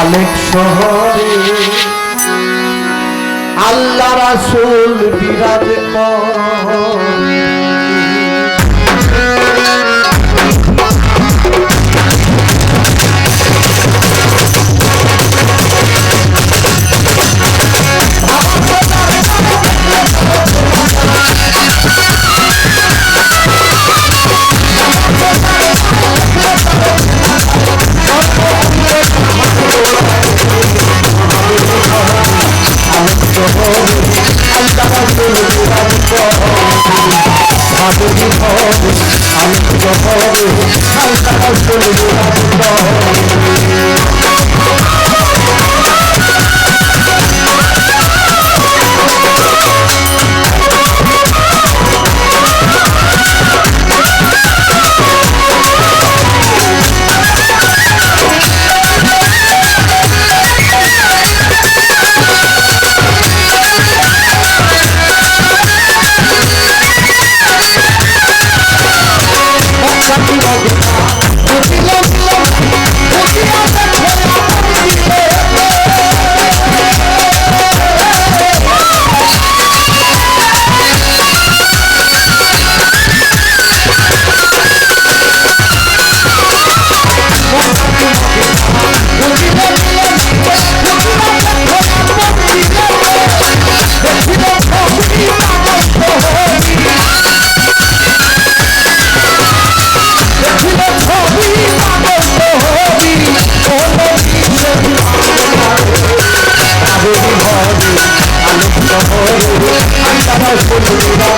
আলেক শহরে আল্লাহ রাসুল বিরাজ কর হবে আর তারা চলে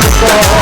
the floor